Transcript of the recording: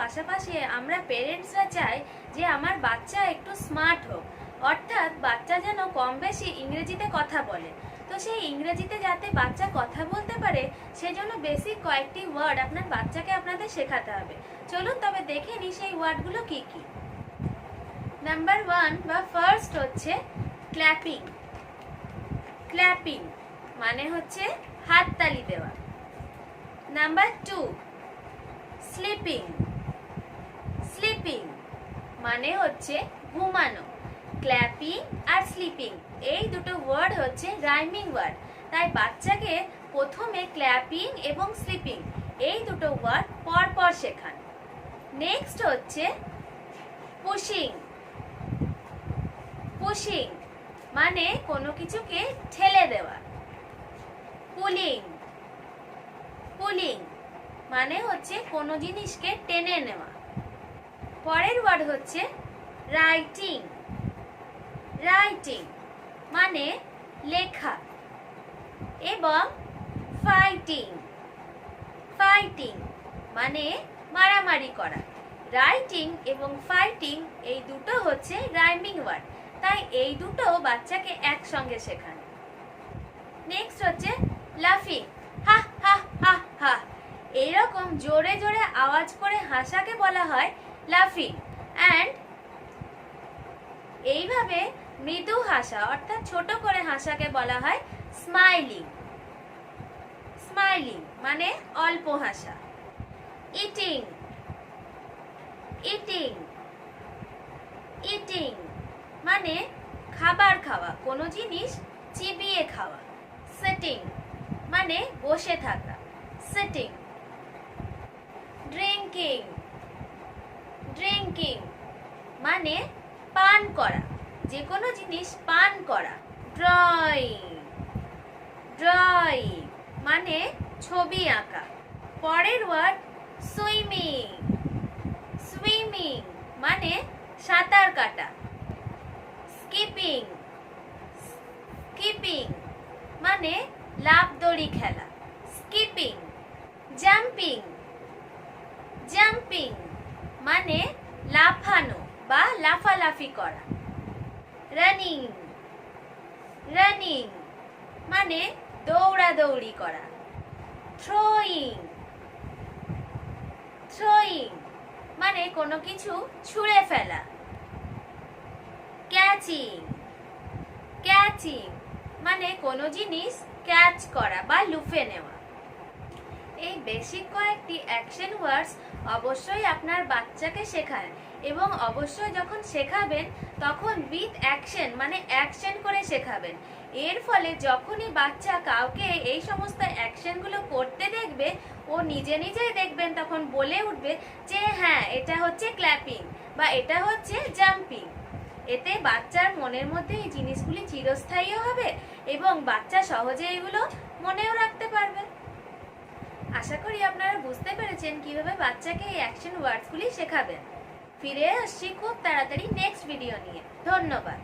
পাশাপাশি আমরা পেরেন্টসরা চাই যে আমার বাচ্চা একটু স্মার্ট হোক। অর্থাৎ বাচ্চা যেন কম বেশি ইংরেজিতে কথা বলে। তো সেই ইংরেজিতে যাতে বাচ্চা কথা বলতে পারে, সেজন্য বেসিক কয়েকটি ওয়ার্ড আপনার বাচ্চাকে আপনাদের শেখাতে হবে। চলুন তবে দেখে নিই সেই ওয়ার্ডগুলো কি কি। নাম্বার ওয়ান বা ফার্স্ট হচ্ছে ক্ল্যাপিং ক্ল্যাপিং মানে হচ্ছে হাততালি দেওয়া। নাম্বার টু স্লিপিং স্লিপিং মানে হচ্ছে ঘুমানো ক্ল্যাপিং আর স্লিপিং এই দুটো ওয়ার্ড হচ্ছে রাইমিং ওয়ার্ড তাই বাচ্চাকে প্রথমে ক্ল্যাপিং এবং স্লিপিং এই দুটো ওয়ার্ড পর পর শেখান। নেক্সট হচ্ছে পুশিং পুশিং মানে কোনো কিছুকে ঠেলে দেওয়া। পুলিং পুলিং মানে হচ্ছে কোনো জিনিসকে টেনে নেওয়া। পরের ওয়ার্ড হচ্ছে রাইটিং। রাইটিং মানে লেখা এবং ফাইটিং। ফাইটিং মানে মারামারি করা। রাইটিং এবং ফাইটিং এই দুটো হচ্ছে রাইমিং ওয়ার্ড। তাই এই দুটো বাচ্চাকে একসঙ্গে শেখান। নেক্সট হচ্ছে লাফিং। এইরকম জোরে জোরে আওয়াজ করে হাসাকে বলা হয় লাফিং। অ্যান্ড এইভাবে মৃদু হাসা, অর্থাৎ ছোট করে হাসাকে বলা হয় স্মাইলিং স্মাইলিং মানে অল্প হাসা। ইটিং ইটিং ইটিং মানে খাবার খাওয়া, কোনো জিনিস চিবিয়ে খাওয়া। সিটিং মানে বসে থাকা। সিটিং ড্রিঙ্কিং ড্রিঙ্কিং মানে পান করা। যে কোনো জিনিস পান করা। ড্রয়িং ড্রয়িং মানে ছবি আঁকা। পরের ওয়ার্ড সুইমিং সুইমিং মানে সাঁতার কাটা। স্কিপিং স্কিপিং মানে লাফ দড়ি খেলা। স্কিপিং জাম্পিং জাম্পিং মানে লাফানো বা লাফালাফি করা। রানিং রানিং মানে দৌড়াদৌড়ি করা। থ্রোয়িং থ্রোয়িং মানে কোনো কিছু ছুঁড়ে ফেলা। ক্যাচিং ক্যাচিং মানে কোনো জিনিস ক্যাচ করা বা লুফে নেওয়া। এই বেসিক কয়েকটি অ্যাকশন ওয়ার্ডস অবশ্যই আপনার বাচ্চাকে শেখান এবং অবশ্যই যখন শেখাবেন, তখন উইথ অ্যাকশন মানে অ্যাকশন করে শেখাবেন। এর ফলে যখনই বাচ্চা কাউকে এই সমস্ত অ্যাকশনগুলো করতে দেখবে, ও নিজে নিজেই দেখবেন, তখন বলে উঠবে যে হ্যাঁ এটা হচ্ছে ক্ল্যাপিং বা এটা হচ্ছে জাম্পিং এতে বাচ্চার মনের মধ্যে এই জিনিসগুলি চিরস্থায়ীও হবে এবং বাচ্চা সহজে এগুলো মনেও রাখতে পারবে। আশা করি আপনারা বুঝতে পেরেছেন কীভাবে বাচ্চাকে এই অ্যাকশন ওয়ার্ডসগুলি শেখাবেন। ফিরে আসছি খুব তাড়াতাড়ি নেক্সট ভিডিও নিয়ে। ধন্যবাদ।